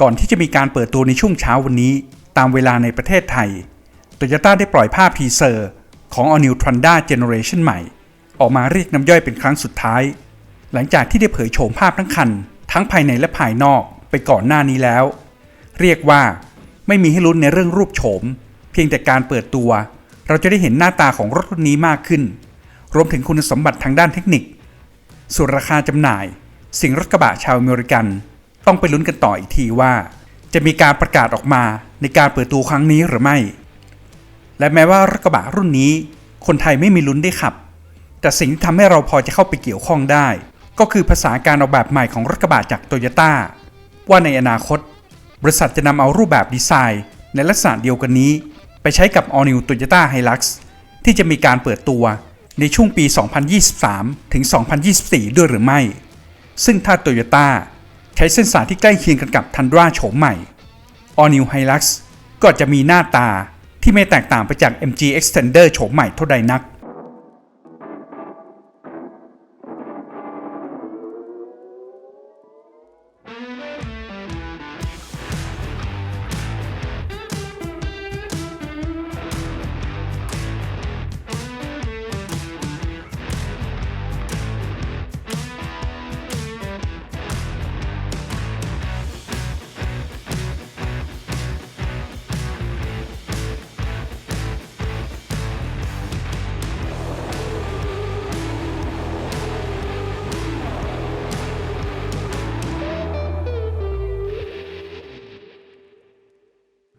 ก่อนที่จะมีการเปิดตัวในช่วงเช้าวันนี้ ตามเวลาในประเทศไทย Toyota ได้ปล่อยภาพทีเซอร์ ของ All New Tundra Generation ใหม่ ออกมาเรียกน้ำย่อยเป็นครั้งสุดท้าย หลังจากที่ได้เผยโฉมภาพทั้งคัน ทั้งภายในและภายนอกไปก่อนหน้านี้แล้ว เรียกว่าไม่มีให้ลุ้นในเรื่องรูปโฉม เพียงแต่การเปิดตัว เราจะได้เห็นหน้าตาของรถรุ่นนี้มากขึ้น รวมถึงคุณสมบัติทางด้านเทคนิค ส่วนราคาจำหน่าย สิ่งรถกระบะชาวอเมริกัน ต้องไปลุ้นกันต่ออีกทีว่า จะมีการประกาศออกมาในการเปิดตัวครั้งนี้หรือไม่ และแม้ว่ารถกระบะรุ่นนี้ คนไทยไม่มีลุ้นได้ขับ แต่สิ่งที่ทำให้เราพอจะเข้าไปเกี่ยวข้องได้ ก็คือภาษาการออกแบบใหม่ของรถกระบะจากโตโยต้าว่าในอนาคต บริษัทจะนำเอารูปแบบดีไซน์ ในลักษณะเดียวกันนี้ ไปใช้กับ All New Toyota Hilux ที่จะมีการเปิดตัวในช่วงปี 2023 ถึง 2024 ด้วยหรือไม่ ซึ่งถ้าโตโยต้า ใช้เส้นสายที่ใกล้เคียงกันกับทันดราโฉมใหม่ All New Hilux ก็จะมีหน้าตาที่ไม่แตกต่างไปจาก MG Extender โฉมใหม่เท่าใดนัก